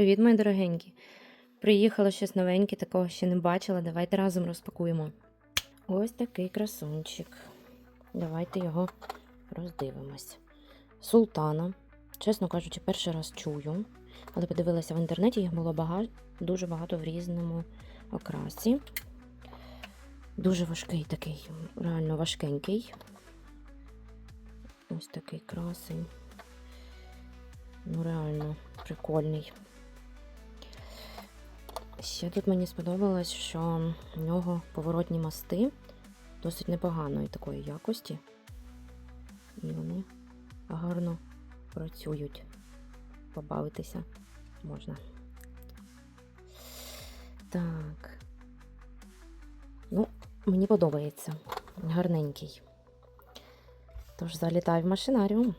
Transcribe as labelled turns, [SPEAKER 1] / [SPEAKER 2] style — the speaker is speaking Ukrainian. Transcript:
[SPEAKER 1] Привіт, мої дорогенькі. Приїхало щось новеньке, такого ще не бачила. Давайте разом розпакуємо. Ось такий красунчик. Давайте його роздивимось. Султана. Чесно кажучи, перший раз чую, але подивилася в інтернеті, їх було багато, дуже багато в різному окрасі. Дуже важкий такий, реально важкенький. Ось такий красень. Ну, реально прикольний. Ще тут мені сподобалось, що в нього поворотні мости досить непоганої такої якості. І вони гарно працюють. Побавитися можна. Так. Ну, мені подобається. Гарненький. Тож залітаю в машинаріум.